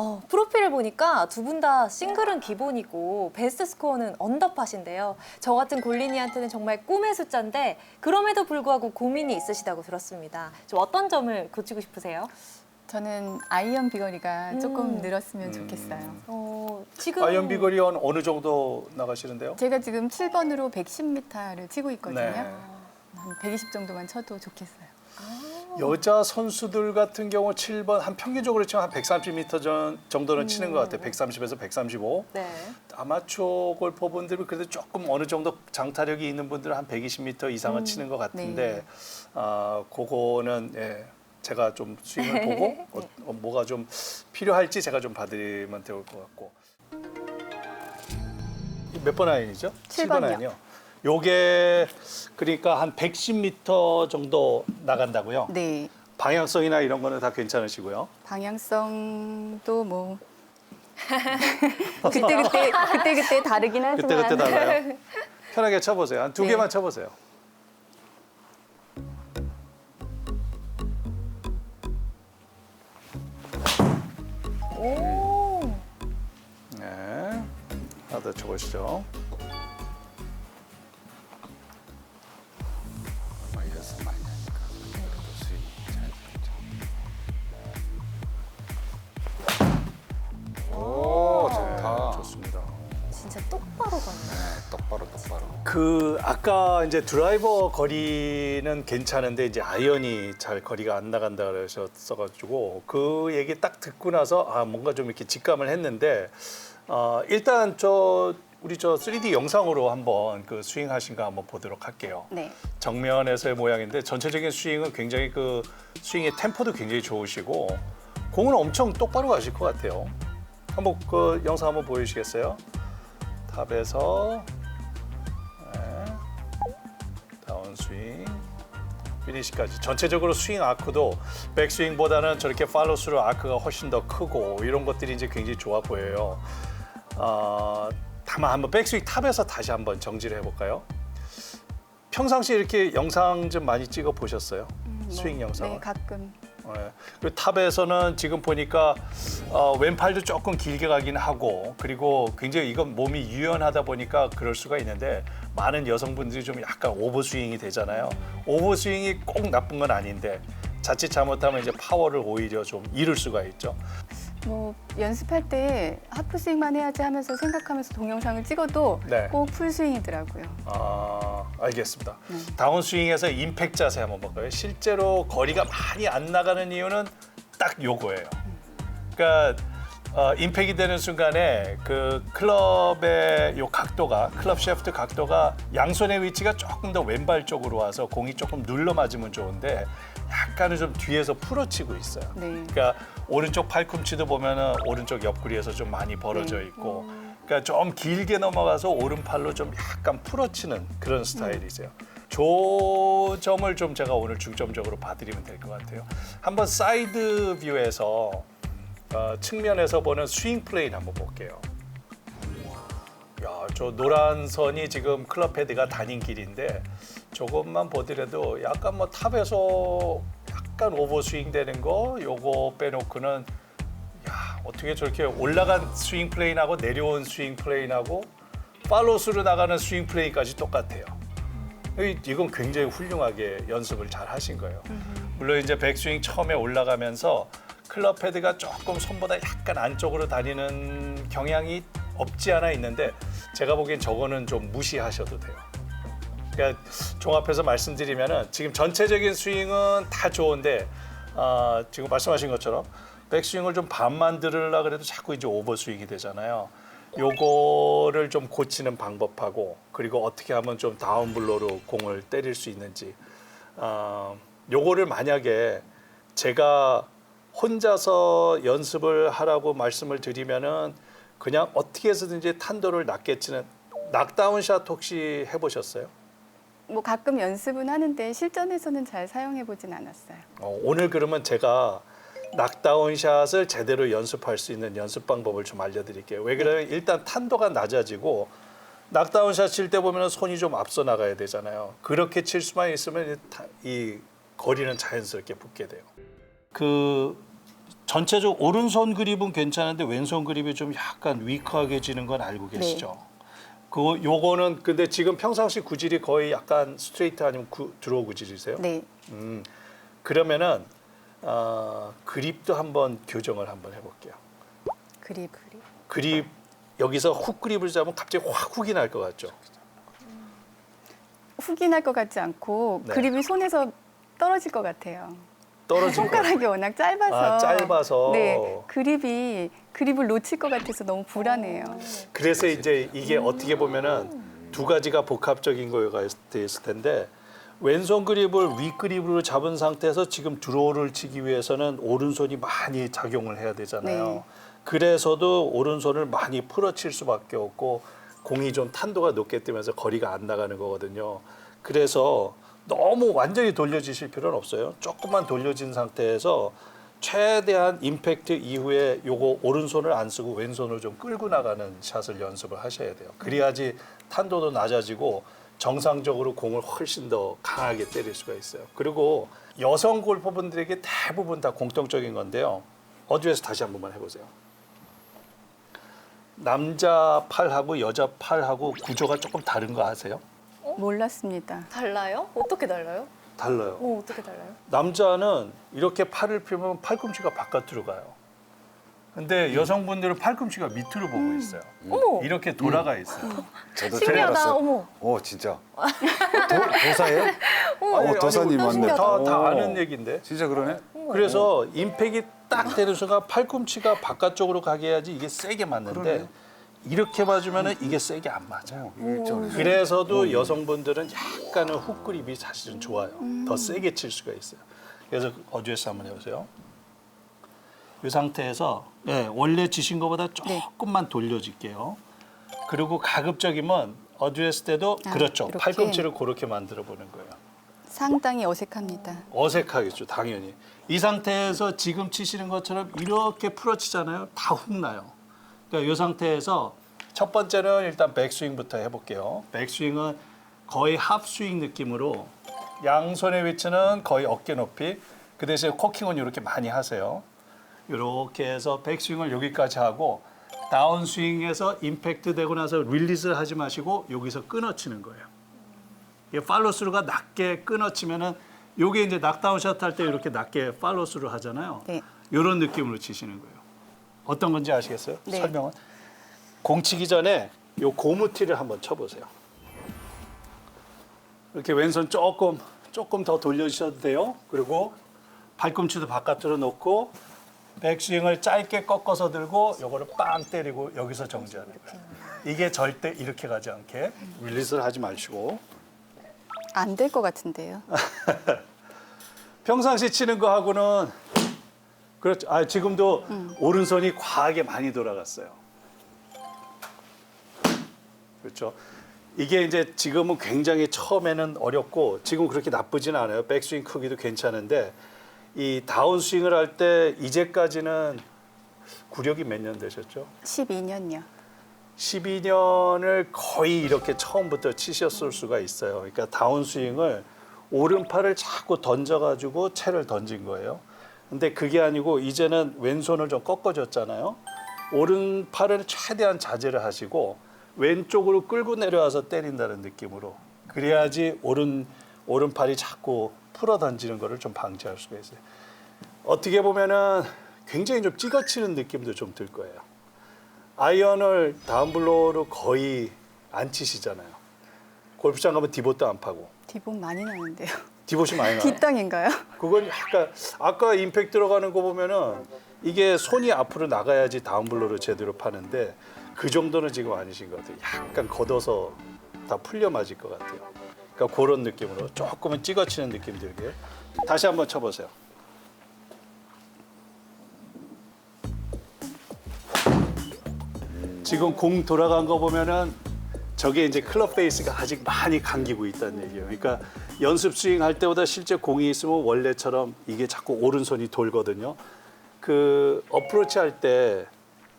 어, 프로필을 보니까 두 분 다 싱글은 기본이고 베스트 스코어는 언더팟인데요. 저 같은 골린이한테는 정말 꿈의 숫자인데 그럼에도 불구하고 고민이 있으시다고 들었습니다. 좀 어떤 점을 고치고 싶으세요? 저는 아이언 비거리가 조금 음. 늘었으면 음. 좋겠어요. 어, 지금 아이언 비거리 한 어느 정도 나가시는데요? 제가 지금 7번으로 110m를 치고 있거든요. 네. 한120 정도만 쳐도 좋겠어요. 여자 선수들 같은 경우 7번 한 평균적으로 치면 한 130m 전, 정도는 치는 것 같아요. 130에서 135. 네. 아마추어 골퍼분들은 그래도 조금 어느 정도 장타력이 있는 분들은 한 120m 이상은 치는 것 같은데 네. 아 그거는 예, 제가 좀 스윙을 보고 어, 어, 뭐가 좀 필요할지 제가 좀 받으면 될 것 같고 몇 번 아이언이죠? 칠 7번 번이요. 아이언이요. 요게 그러니까 한 110m 정도 나간다고요. 네. 방향성이나 이런 거는 다 괜찮으시고요. 방향성도 뭐 그때 그때 그때 그때 다르긴 하지만 그때 그때 달라요. 편하게 쳐보세요. 한 두 네. 개만 쳐보세요. 오. 네. 하나 더 쳐보시죠. 아까 이제 드라이버 거리는 괜찮은데 이제 아이언이 잘 거리가 안 나간다 그러셨어가지고 그 얘기 딱 듣고 나서 아 뭔가 좀 이렇게 직감을 했는데 어, 일단 저 우리 저 3D 영상으로 한번 그 스윙 하신 거 한번 보도록 할게요. 네. 정면에서의 모양인데 전체적인 스윙은 굉장히 그 스윙의 템포도 굉장히 좋으시고 공은 엄청 똑바로 가실 것 같아요. 한번 그 영상 한번 보여주시겠어요? 탑에서 다운 스윙 피니시까지 전체적으로 스윙 아크도 백스윙보다는 저렇게 팔로스루 아크가 훨씬 더 크고 이런 것들이 이제 굉장히 좋아 보여요. 어, 다만 한번 백스윙 탑에서 다시 한번 정지를 해볼까요? 평상시 에 이렇게 영상 좀 많이 찍어 보셨어요? 뭐, 스윙 영상. 네, 가끔 네. 그리고 탑에서는 지금 보니까 어, 왼팔도 조금 길게 가긴 하고 그리고 굉장히 이건 몸이 유연하다 보니까 그럴 수가 있는데 많은 여성분들이 좀 약간 오버스윙이 되잖아요. 오버스윙이 꼭 나쁜 건 아닌데 자칫 잘못하면 이제 파워를 오히려 좀 잃을 수가 있죠. 뭐 연습할 때 하프 스윙만 해야지 하면서 생각하면서 동영상을 찍어도 네. 꼭 풀스윙이더라고요. 아, 알겠습니다. 네. 다운스윙에서 임팩트 자세 한번 볼까요? 실제로 거리가 많이 안 나가는 이유는 딱 요거예요. 그러니까 어, 임팩이 되는 순간에 그 클럽의 요 각도가 클럽 셰프트 각도가 양손의 위치가 조금 더 왼발 쪽으로 와서 공이 조금 눌러 맞으면 좋은데 약간은 좀 뒤에서 풀어치고 있어요. 네. 그러니까 오른쪽 팔꿈치도 보면은 오른쪽 옆구리에서 좀 많이 벌어져 네. 있고, 그러니까 좀 길게 넘어가서 오른팔로 좀 약간 풀어치는 그런 스타일이세요. 저 점을 좀 제가 오늘 중점적으로 봐드리면 될 것 같아요. 한번 사이드 뷰에서 어, 측면에서 보는 스윙 플레인 한번 볼게요. 야, 저 노란 선이 지금 클럽 헤드가 다닌 길인데 조금만 보더라도 약간 뭐 탑에서 약간 오버스윙 되는 거 요거 빼놓고는 야, 어떻게 저렇게 올라간 스윙 플레인하고 내려온 스윙 플레인하고 팔로스로 나가는 스윙 플레인까지 똑같아요. 이- 이건 굉장히 훌륭하게 연습을 잘 하신 거예요. 물론 이제 백스윙 처음에 올라가면서 클럽 헤드가 조금 손보다 약간 안쪽으로 다니는 경향이 없지 않아 있는데 제가 보기엔 저거는 좀 무시하셔도 돼요. 그러니까 종합해서 말씀드리면은 지금 전체적인 스윙은 다 좋은데 아, 지금 말씀하신 것처럼 백스윙을 좀 반만 들으려 그래도 자꾸 이제 오버스윙이 되잖아요. 요거를 좀 고치는 방법하고 그리고 어떻게 하면 좀 다운블로로 공을 때릴 수 있는지 어, 요거를 만약에 제가 혼자서 연습을 하라고 말씀을 드리면은 그냥 어떻게 해서든지 탄도를 낮게 치는 낙다운 샷 혹시 해보셨어요? 뭐 가끔 연습은 하는데 실전에서는 잘 사용해 보진 않았어요. 어, 오늘 그러면 제가 낙다운 샷을 제대로 연습할 수 있는 연습 방법을 좀 알려드릴게요. 왜 그러면 일단 탄도가 낮아지고 낙다운 샷 칠 때 보면 손이 좀 앞서 나가야 되잖아요. 그렇게 칠 수만 있으면 이, 타- 이 거리는 자연스럽게 붙게 돼요. 그 전체적 오른손 그립은 괜찮은데 왼손 그립이 좀 약간 위크하게 지는 건 알고 계시죠? 그거 요거는 근데 지금 평상시 구질이 거의 약간 스트레이트 아니면 구, 드로우 구질이세요? 네. 음, 그러면은 어, 그립도 한번 교정을 한번 해볼게요. 그립. 그립 여기서 훅 그립을 잡으면 갑자기 확 훅이 날 것 같죠? 훅이 날 것 같지 않고 네. 그립이 손에서 떨어질 것 같아요. 떨어진 거. 손가락이 워낙 짧아서. 아, 짧아서. 네. 그립이 그립을 놓칠 것 같아서 너무 불안해요. 그래서 이제 이게 어떻게 보면은 두 가지가 복합적인 거가 돼 있을 텐데 왼손 그립을 위 그립으로 잡은 상태에서 지금 드로우를 치기 위해서는 오른손이 많이 작용을 해야 되잖아요. 네. 그래서도 오른손을 많이 풀어칠 수밖에 없고 공이 좀 탄도가 높게 뜨면서 거리가 안 나가는 거거든요. 그래서 너무 완전히 돌려지실 필요는 없어요. 조금만 돌려진 상태에서 최대한 임팩트 이후에 요거 오른손을 안 쓰고 왼손을 좀 끌고 나가는 샷을 연습을 하셔야 돼요. 그래야지 탄도도 낮아지고 정상적으로 공을 훨씬 더 강하게 때릴 수가 있어요. 그리고 여성 골퍼분들에게 대부분 다 공통적인 건데요. 어드에서 다시 한 번만 해보세요. 남자 팔하고 여자 팔하고 구조가 조금 다른 거 아세요? 몰랐습니다. 달라요? 어떻게 달라요? 달라요. 어, 어떻게 달라요? 남자는 이렇게 팔을 펴면 팔꿈치가 바깥으로 가요. 근데 여성분들은 팔꿈치가 밑으로 보고 있어요. 어머, 이렇게 돌아가 있어요. 저도 신기하다. 알았어요. 어머. 어 진짜. 도, 도사예요? 어머, 어, 도사님 또 맞네. 신기하다. 다, 다 오. 아는 얘기인데. 진짜 그러네. 그래서 임팩이 딱 되는 순간 팔꿈치가 바깥쪽으로 가게 해야지 이게 세게 맞는데 그러네요. 이렇게 맞으면 이게 세게 안 맞아요. 일정해서. 그래서도 여성분들은 약간은 훅 그립이 사실은 좋아요. 더 세게 칠 수가 있어요. 그래서 어드레스 한번 해보세요. 이 상태에서 네, 원래 치신 것보다 네. 조금만 돌려줄게요. 그리고 가급적이면 어드레스 때도 아, 그렇죠. 이렇게? 팔꿈치를 그렇게 만들어 보는 거예요. 상당히 어색합니다. 어색하겠죠, 당연히. 이 상태에서 지금 치시는 것처럼 이렇게 풀어치잖아요. 다 훅 나요. 그러니까 이 상태에서 첫 번째는 일단 백스윙부터 해볼게요. 백스윙은 거의 합스윙 느낌으로 양손의 위치는 거의 어깨 높이. 그 대신에 코킹은 이렇게 많이 하세요. 이렇게 해서 백스윙을 여기까지 하고 다운스윙에서 임팩트 되고 나서 릴리즈를 하지 마시고 여기서 끊어치는 거예요. 이게 팔로스루가 낮게 끊어치면은 요게 이제 낙다운 샷 할 때 이렇게 낮게 팔로스루 하잖아요. 네. 이런 느낌으로 치시는 거예요. 어떤 건지 아시겠어요? 네. 설명은 공 치기 전에 요 고무티를 한번 쳐보세요. 이렇게 왼손 조금 조금 더 돌려주셔도 돼요. 그리고 발꿈치도 바깥으로 놓고 백스윙을 짧게 꺾어서 들고 요거를 빵 때리고 여기서 정지하는 거예요. 이게 절대 이렇게 가지 않게 릴리즈를 하지 마시고 안 될 것 같은데요. 평상시 치는 거하고는 그렇죠. 아 지금도 오른손이 과하게 많이 돌아갔어요. 그렇죠. 이게 이제 지금은 굉장히 처음에는 어렵고 지금 그렇게 나쁘지는 않아요. 백스윙 크기도 괜찮은데 이 다운스윙을 할 때 이제까지는 구력이 몇 년 되셨죠? 12년요. 12년을 거의 이렇게 처음부터 치셨을 수가 있어요. 그러니까 다운스윙을 오른팔을 자꾸 던져가지고 채를 던진 거예요. 근데 그게 아니고 이제는 왼손을 좀 꺾어줬잖아요. 오른팔을 최대한 자제를 하시고 왼쪽으로 끌고 내려와서 때린다는 느낌으로 그래야지 오른 오른팔이 자꾸 풀어 던지는 거를 좀 방지할 수가 있어요. 어떻게 보면은 굉장히 좀 찍어치는 느낌도 좀 들 거예요. 아이언을 다운블로우로 거의 안 치시잖아요. 골프장 가면 디봇도 안 파고 디봇 많이 나는데요. 디봇이 많이 나요. 뒷땅인가요? 그건 약간 아까 임팩 들어가는 거 보면은 이게 손이 앞으로 나가야지 다운 블로우를 제대로 파는데 그 정도는 지금 아니신 것 같아요. 약간 걷어서 다 풀려 맞을 것 같아요. 그러니까 그런 느낌으로 조금은 찍어치는 느낌 들게 다시 한번 쳐보세요. 지금 공 돌아간 거 보면은 저게 이제 클럽 페이스가 아직 많이 감기고 있다는 얘기예요. 그러니까 연습 스윙 할 때보다 실제 공이 있으면 원래처럼 이게 자꾸 오른손이 돌거든요. 그 어프로치 할 때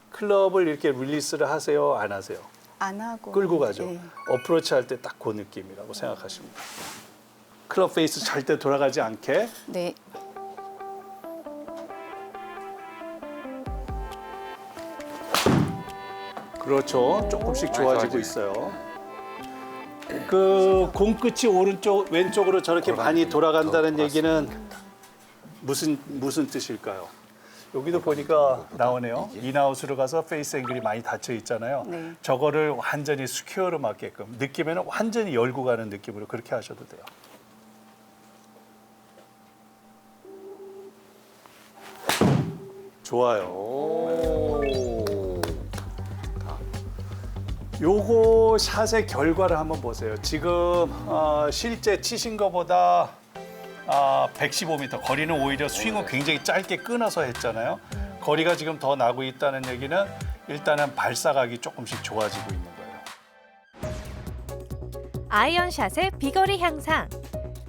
클럽을 이렇게 릴리스를 하세요, 안 하세요? 안 하고. 끌고 가죠. 네. 어프로치 할 때 딱 그 느낌이라고 돼요. 클럽 페이스 절대 돌아가지 않게 네. 그렇죠. 조금씩 많이 좋아지고. 있어요. 그 공끝이 오른쪽 왼쪽으로 저렇게 많이 돌아간다는 얘기는 무슨 무슨 뜻일까요? 여기도 보니까 나오네요. 인아웃으로 가서 페이스 앵글이 많이 닫혀 있잖아요. 네. 저거를 완전히 스퀘어로 맞게끔 느낌에는 완전히 열고 가는 느낌으로 그렇게 하셔도 돼요. 좋아요. 요거 샷의 결과를 한번 보세요. 지금 어, 실제 치신 것보다 아, 115m 거리는 오히려 스윙은 굉장히 짧게 끊어서 했잖아요. 거리가 지금 더 나고 있다는 얘기는 일단은 발사각이 조금씩 좋아지고 있는 거예요. 아이언샷의 비거리 향상.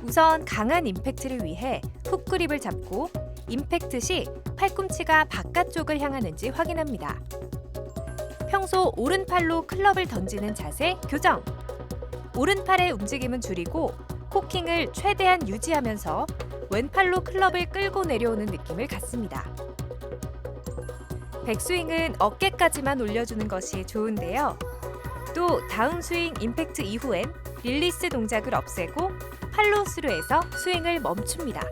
우선 강한 임팩트를 위해 훅 그립을 잡고 임팩트 시 팔꿈치가 바깥쪽을 향하는지 확인합니다. 평소 오른팔로 클럽을 던지는 자세 교정. 오른팔의 움직임은 줄이고 코킹을 최대한 유지하면서 왼팔로 클럽을 끌고 내려오는 느낌을 갖습니다. 백스윙은 어깨까지만 올려주는 것이 좋은데요. 또 다음 스윙 임팩트 이후엔 릴리스 동작을 없애고 팔로우 스루해서 스윙을 멈춥니다.